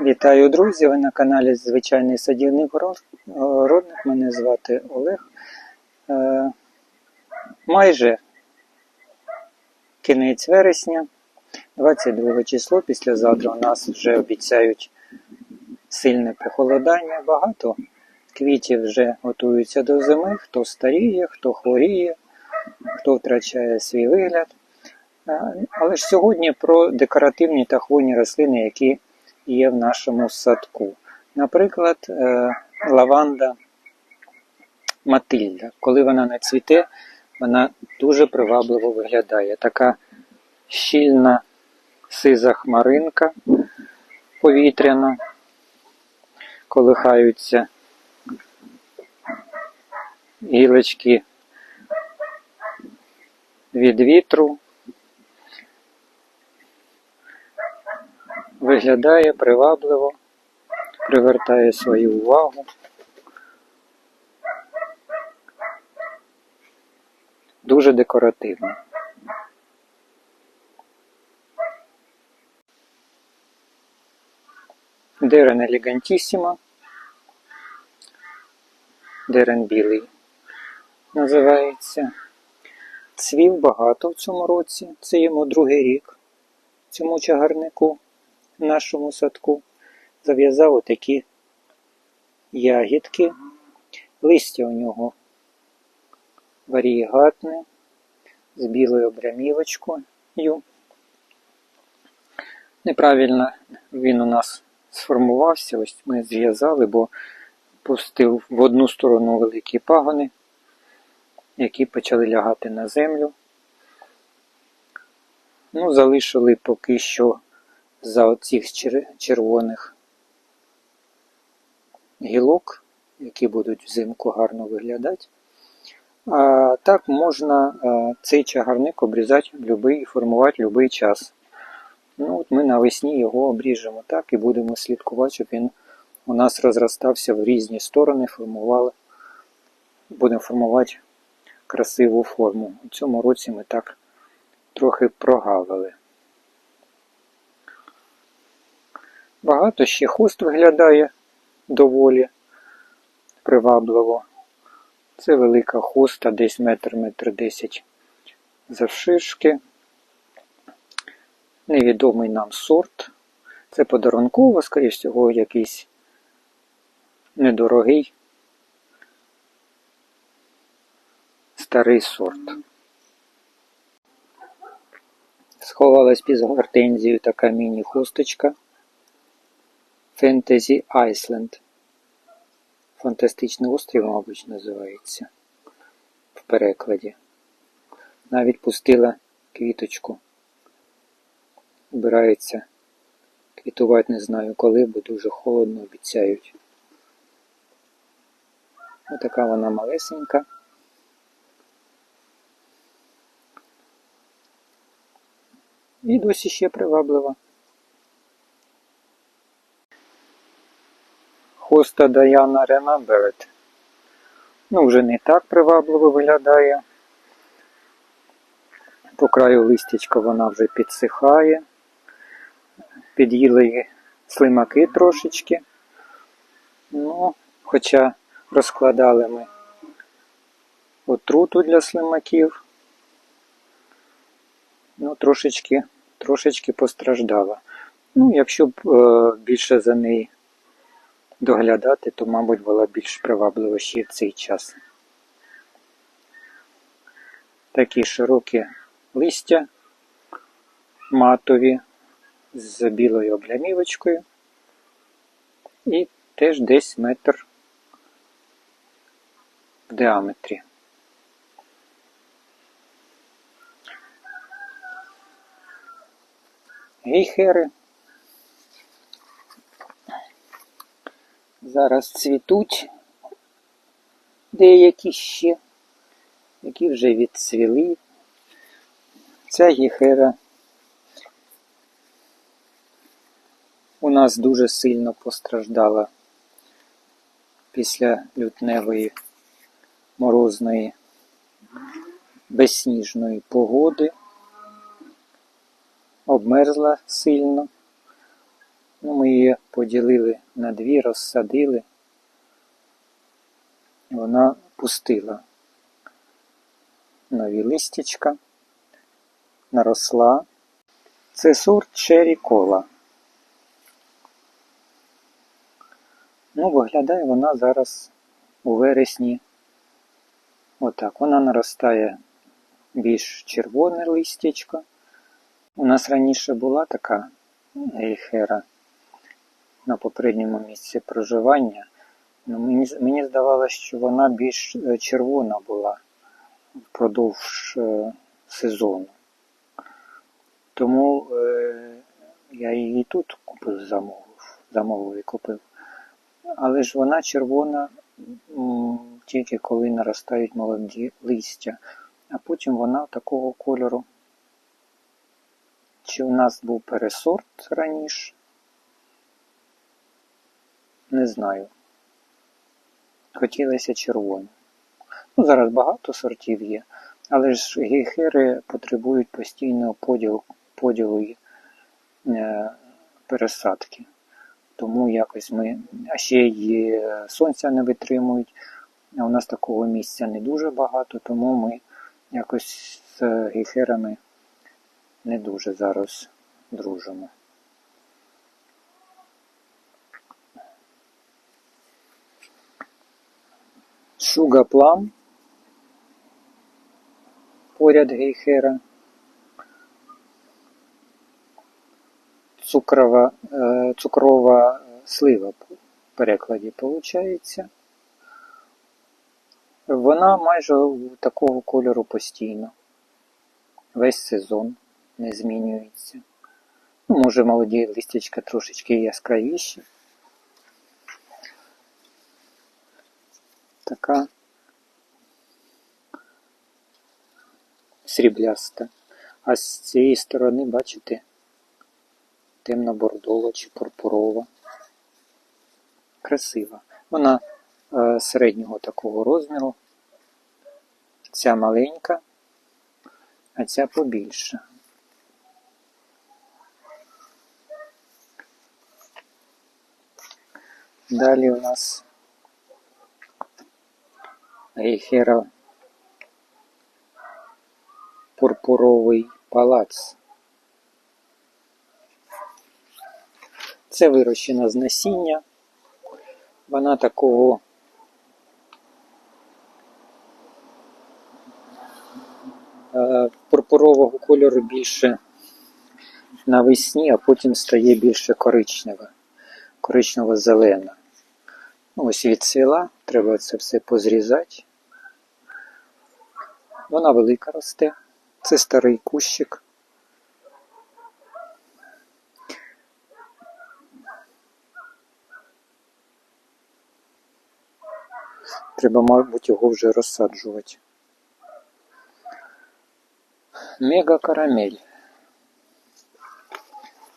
Вітаю, друзі! Ви на каналі Звичайний садівник Горо- Городник. Мене звати Олег. Е, майже кінець вересня, 22 число, післязавтра у нас вже обіцяють сильне похолодання. Багато квітів вже готуються до зими, хто старіє, хто хворіє, хто втрачає свій вигляд. Е, Але ж сьогодні про декоративні та хвойні рослини, які є в нашому садку. Наприклад, е, лаванда Матильда. Коли вона не цвіте, вона дуже привабливо виглядає. Така щільна сиза хмаринка повітряна, колихаються гілочки від вітру. Виглядає привабливо, привертає свою увагу. Дуже декоративно. Дерен елегантісіма. Дерен білий називається. Цвів багато в цьому році. Це йому другий рік цьому чагарнику в нашому садку. Зав'язав отакі ягідки. Листя у нього варігатне з білою обрямівочкою. Неправильно він у нас сформувався. Ось ми зв'язали, бо пустив в одну сторону великі пагони, які почали лягати на землю. Ну, залишили поки що за оцих чер- червоних гілок, які будуть взимку гарно виглядати. А так можна цей чагарник обрізати в будь-який формувати будь-який час. Ну, от ми навесні його обріжемо так і будемо слідкувати, щоб він у нас розростався в різні сторони, формували. Будемо формувати красиву форму. У цьому році ми так трохи прогавили. Багато ще хуст виглядає доволі привабливо. Це велика хуста, десь метр, метр десять завширшки. Невідомий нам сорт. Це подарунково, скоріш всього, якийсь недорогий старий сорт. Сховалась під гортензією така міні-хусточка. Fantasy Island. Фантастичний острів, мабуть, називається в перекладі. Навіть пустила квіточку. Збирається квітувати не знаю коли, бо дуже холодно обіцяють. Отака вона малесенька. І досі ще приваблива. Хоста Даяна Remembered. Ну, вже не так привабливо виглядає. По краю листячка вона вже підсихає. Під'їли слимаки трошечки. Ну, хоча розкладали ми отруту для слимаків. Ну, трошечки, трошечки постраждала. Ну, якщо б е, більше за неї доглядати, то, мабуть, була більш приваблива ще в цей час. Такі широкі листя, матові, з білою облямівочкою. І теж десь метр в діаметрі. Гейхери зараз цвітуть деякі ще, які вже відцвіли. Ця гіхера у нас дуже сильно постраждала після лютневої морозної безсніжної погоди. Обмерзла сильно. Ну, ми її поділили на дві, розсадили. Вона пустила нові листячка, наросла. Це сорт Cherry Cola. Ну, виглядає вона зараз у вересні. Отак. Вона наростає більш червоне листячко. У нас раніше була така гейхера на попередньому місці проживання. Ну, мені, мені здавалося, що вона більш е, червона була впродовж е, сезону. Тому е, я її тут купив, замовив, замовив і купив. Але ж вона червона м, тільки коли наростають молоді листя, а потім вона такого кольору. Чи у нас був пересорт раніше? Не знаю. Хотілося червоно. Ну, зараз багато сортів є, але ж гейхери потребують постійного поділу, поділу е, пересадки. Тому якось ми, а ще й е, сонця не витримують, а у нас такого місця не дуже багато, тому ми якось з гейхерами не дуже зараз дружимо. Шуга плам поряд гейхера. Цукрова, е, цукрова слива в перекладі виходить. Вона майже такого кольору постійно. Весь сезон не змінюється. Ну, може молоді листячка трошечки яскравіші. Така срібляста. А з цієї сторони, бачите, темно-бордова чи пурпурова. Красива. Вона е, середнього такого розміру. Ця маленька, а ця побільша. Далі у нас гейхера пурпуровий палац. Це вирощена з насіння. Вона такого е, пурпурового кольору більше навесні, а потім стає більше коричнева, коричнево-зелена. Ну, ось відцвіла, треба це все позрізати. Вона велика росте. Це старий кущик. Треба, мабуть, його вже розсаджувати. Мега карамель.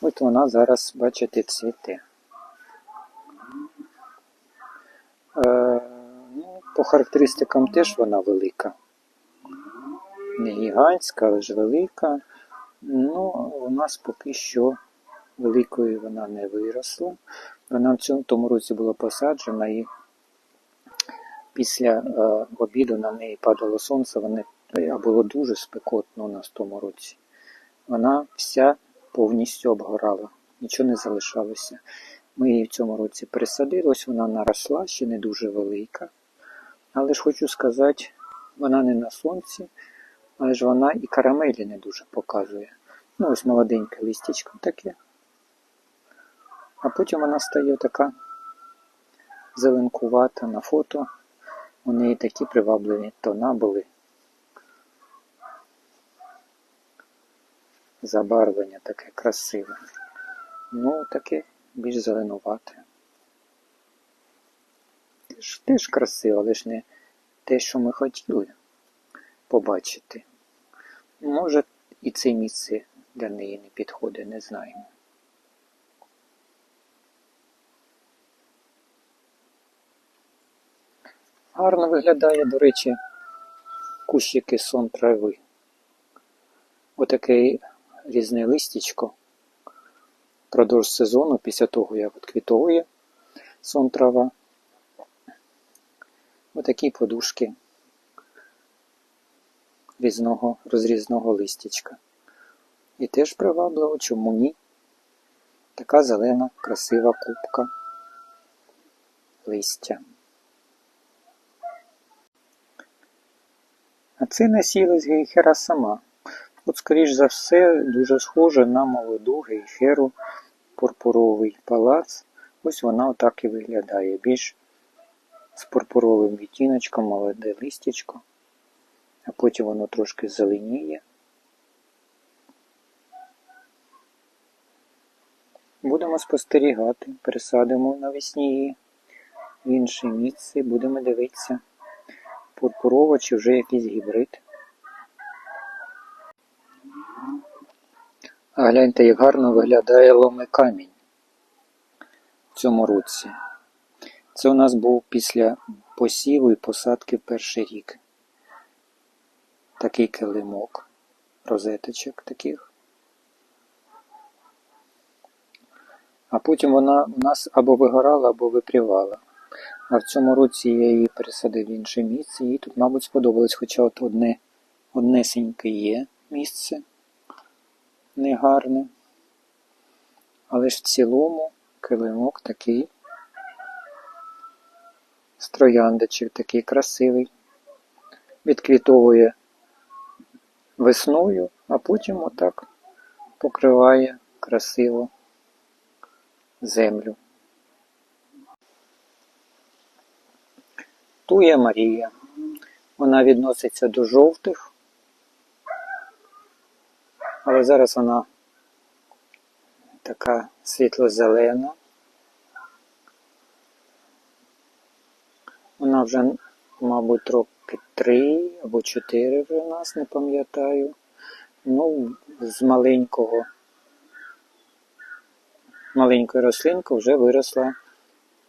От вона зараз, бачите, цвіте. Е, ну, По характеристикам теж вона велика. Не гігантська, але ж велика. Ну, у нас поки що великою вона не виросла. Вона в цьому тому році була посаджена і після е, обіду на неї падало сонце, а було дуже спекотно у нас в тому році. Вона вся повністю обгорала, нічого не залишалося. Ми її в цьому році пересадили, ось вона наросла, ще не дуже велика. Але ж хочу сказати, вона не на сонці, але ж вона і карамелі не дуже показує. Ну, ось молоденьке листячко таке. А потім вона стає така зеленкувата на фото. У неї такі привабливі тона були. Забарвлення таке красиве. Ну, таке більш зеленувате. Теж, теж красиво, але ж не те, що ми хотіли побачити. Може, і це місце для неї не підходить, не знаємо. Гарно виглядає, до речі, кущики сон трави. Отаке різне листячко впродовж сезону, після того, як от квітує сон трава. Отакі подушки різного, розрізного листячка. І теж привабливо, чому ні? Така зелена, красива кубка листя. А це насілась гейхера сама. От, скоріш за все, дуже схоже на молоду гейхеру пурпуровий палац. Ось вона отак і виглядає. Більш з пурпуровим відтіночком, молоде листячко, а потім воно трошки зеленіє. Будемо спостерігати, пересадимо навесні її в інше місце будемо дивитися, пурпурова чи вже якийсь гібрид. А гляньте, як гарно виглядає ломи камінь в цьому році. Це у нас був після посіву і посадки в перший рік. Такий килимок, розеточок таких. А потім вона у нас або вигорала, або випрівала. А в цьому році я її пересадив в інше місце, їй тут, мабуть, сподобалось, хоча от одне однесеньке є місце негарне. Але ж в цілому килимок такий строяндичок такий красивий. Відквітовує весною, а потім отак покриває красиво землю. Туя Марія. Вона відноситься до жовтих, але зараз вона така світло-зелена. Вона вже, мабуть, роки три або чотири вже в нас, не пам'ятаю. Ну, з маленького, маленької рослинки вже виросла,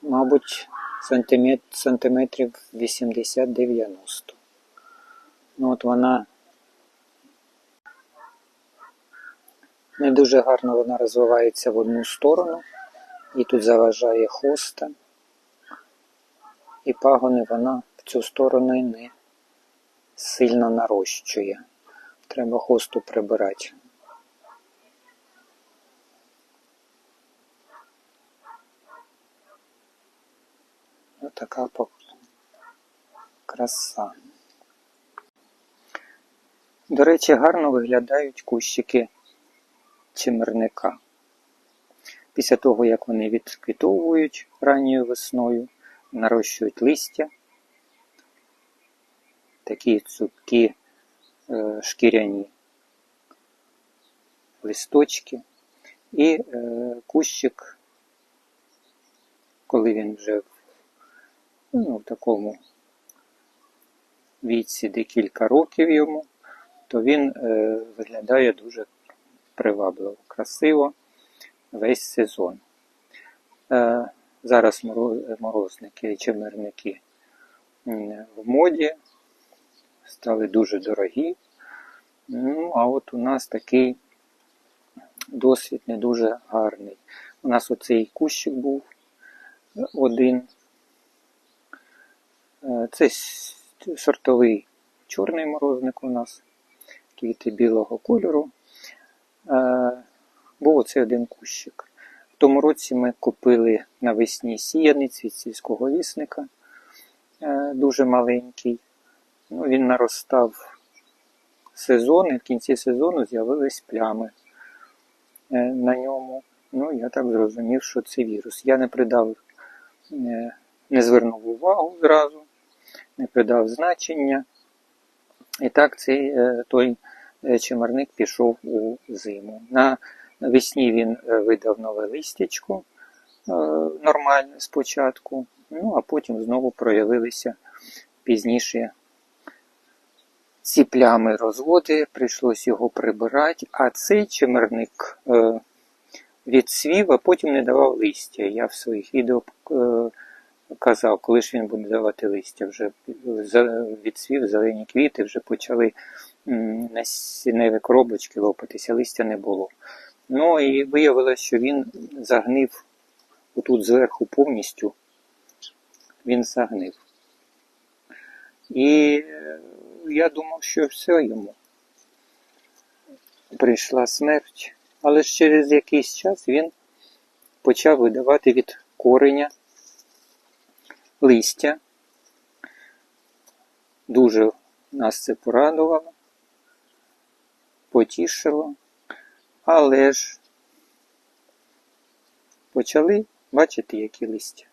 мабуть, сантимет, сантиметрів 80-90. Ну от вона не дуже гарно вона розвивається в одну сторону, і тут заважає хоста і пагони вона цю сторону не сильно нарощує. Треба хосту прибирати. Отака краса. До речі, гарно виглядають кущики чимерника. Після того, як вони відквітовують ранньою весною, нарощують листя, такі цупкі е, шкіряні листочки. І е, кущик, коли він вже ну, в такому віці декілька років йому, то він е, виглядає дуже привабливо, красиво весь сезон. Зараз морозники і чимирники в моді, стали дуже дорогі. Ну, а от у нас такий досвід не дуже гарний. У нас оцей кущик був один. Е, це сортовий чорний морозник у нас, квіти білого кольору. Е, був оцей один кущик. В тому році ми купили навесні сіянець від сільського вісника, е, дуже маленький. Ну, Він наростав сезон, і в кінці сезону з'явились плями е, на ньому. Ну, я так зрозумів, що це вірус. Я не придав, е, не звернув увагу зразу, не придав значення. І так цей той чимарник пішов у зиму. На Навесні він е, видав нове листячко е, нормальне спочатку, ну а потім знову проявилися пізніше ці плями розводи, прийшлось його прибирати, а цей чимерник е, відсвів, а потім не давав листя. Я в своїх відео казав, коли ж він буде давати листя, вже відсвів зелені квіти, вже почали насінневі коробочки лопатися, листя не було. Ну і виявилося, що він загнив отут зверху повністю. Він загнив. І е, я думав, що все йому. Прийшла смерть, але ж через якийсь час він почав видавати від кореня листя. Дуже нас це порадувало, потішило, але ж почали бачити, які листя.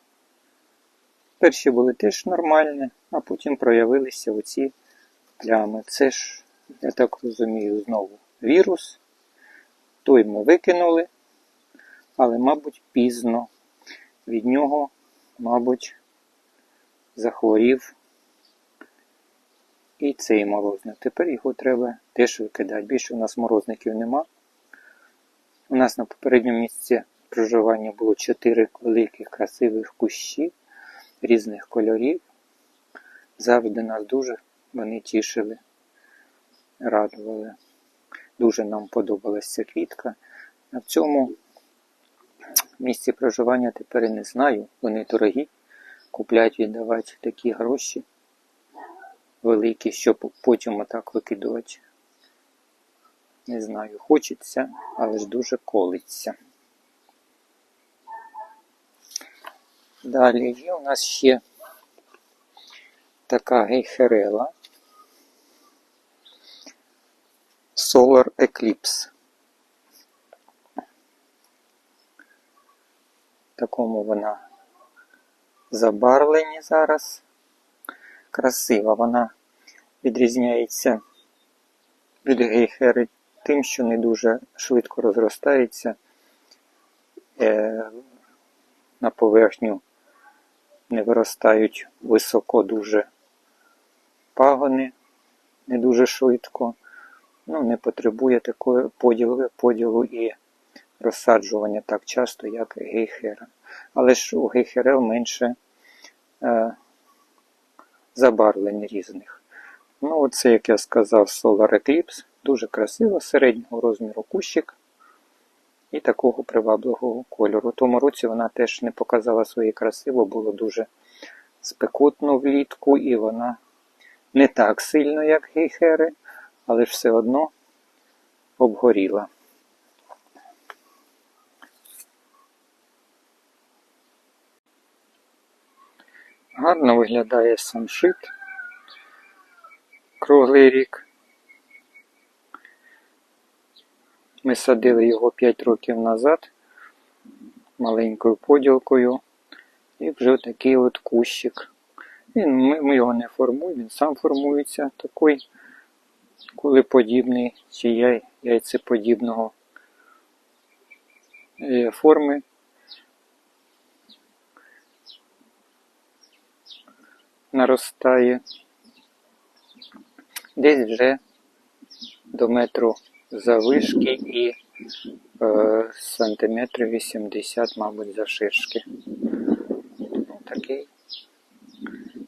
Перші були теж нормальні, а потім проявилися оці плями. Це ж, я так розумію, знову вірус. Той ми викинули, але, мабуть, пізно. Від нього, мабуть, захворів і цей морозник. Тепер його треба теж викидати. Більше у нас морозників нема. У нас на попередньому місці проживання було 4 великих красивих кущі різних кольорів. Завжди нас дуже вони тішили, радували. Дуже нам подобалася квітка. А в цьому місці проживання тепер і не знаю. Вони дорогі. Куплять, віддавати такі гроші великі, щоб потім отак викидувати. Не знаю, хочеться, але ж дуже колиться. Далі є у нас ще така гейхерела Solar Eclipse. В такому вона забарвлені зараз. Красива. Вона відрізняється від гейхери тим, що не дуже швидко розростається е, на поверхню не виростають високо дуже пагони, не дуже швидко. Ну, не потребує такої поділу, поділу і розсаджування так часто, як гейхера. Але ж у гейхерел менше е, забарвлень різних. Ну, оце, як я сказав, Solar Eclipse. Дуже красиво, середнього розміру кущик і такого привабливого кольору. У тому році вона теж не показала свої краси, бо було дуже спекотно влітку, і вона не так сильно, як гейхери, але ж все одно обгоріла. Гарно виглядає самшит круглий рік. Ми садили його 5 років назад маленькою поділкою. І вже такий от кущик. Він, Ми ми його не формуємо, він сам формується такий кулеподібний чи яй, яйцеподібного е, форми. Наростає десь вже до метру завишки і е, сантиметрів 80, мабуть, завширшки. Такий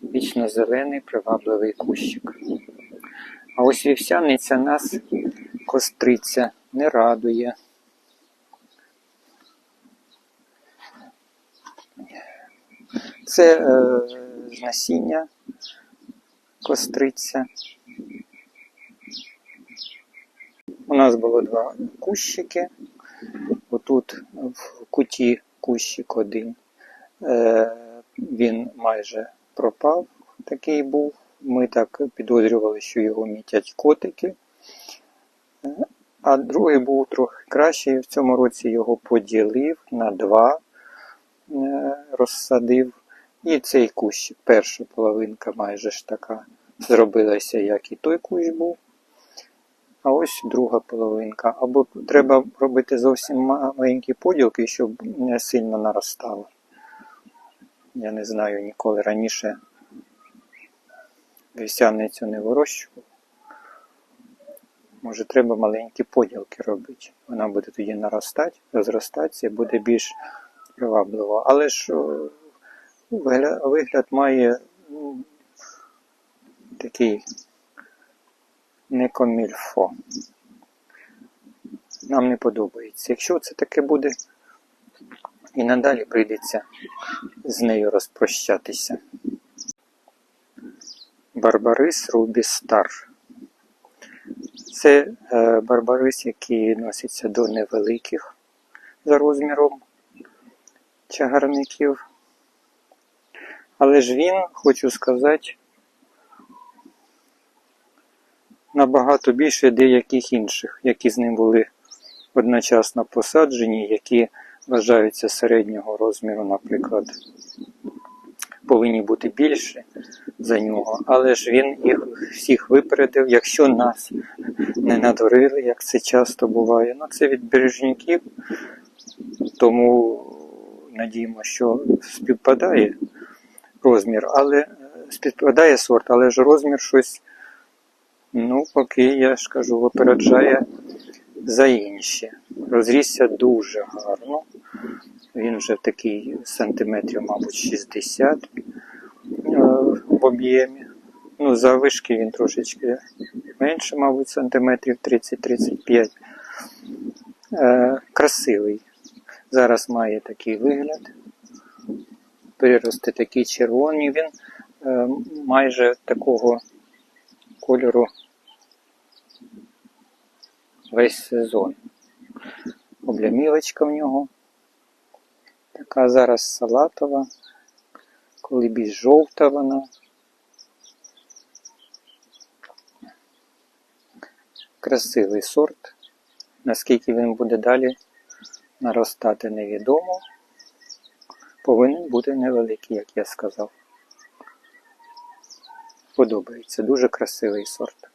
вічно зелений, привабливий кущик. А ось вівсяниця нас костриця не радує. Це е, насіння костриця. У нас було два кущики. Отут в куті кущик один. Е, Він майже пропав, такий був. Ми так підозрювали, що його мітять котики. А другий був трохи кращий. В цьому році його поділив на два, е, розсадив. І цей кущик, перша половинка майже ж така зробилася, як і той кущ був. А ось друга половинка. Або треба робити зовсім маленькі поділки, щоб не сильно наростало. Я не знаю ніколи раніше вівсяницю не вирощував. Може треба маленькі поділки робити. Вона буде тоді наростати, розростатися, буде більш привабливо. Але ж вигляд має ну, такий не комільфо. нам не подобається. Якщо це таке буде, і надалі прийдеться з нею розпрощатися. Барбарис Рубі Стар. Це е, барбарис, який відноситься до невеликих за розміром чагарників. Але ж він, хочу сказати, набагато більше деяких інших, які з ним були одночасно посаджені, які вважаються середнього розміру, наприклад, повинні бути більше за нього, але ж він їх всіх випередив, якщо нас не надурили, як це часто буває. Ну, це від бережників, тому надіємо, що співпадає розмір, але е, співпадає сорт, але ж розмір щось, ну, поки я ж кажу, випереджає за інші. Розрісся дуже гарно. Він вже такий сантиметрів, мабуть, 60 е, в об'ємі. Ну, за вишки він трошечки менше, мабуть, сантиметрів 30-35. Е, красивий. Зараз має такий вигляд. Прирости такі червоні. Він е, майже такого кольору весь сезон. Облямівочка в нього. Така зараз салатова, коли більш жовта вона. Красивий сорт. Наскільки він буде далі наростати, невідомо. Повинен бути невеликий, як я сказав. Подобається. Дуже красивий сорт.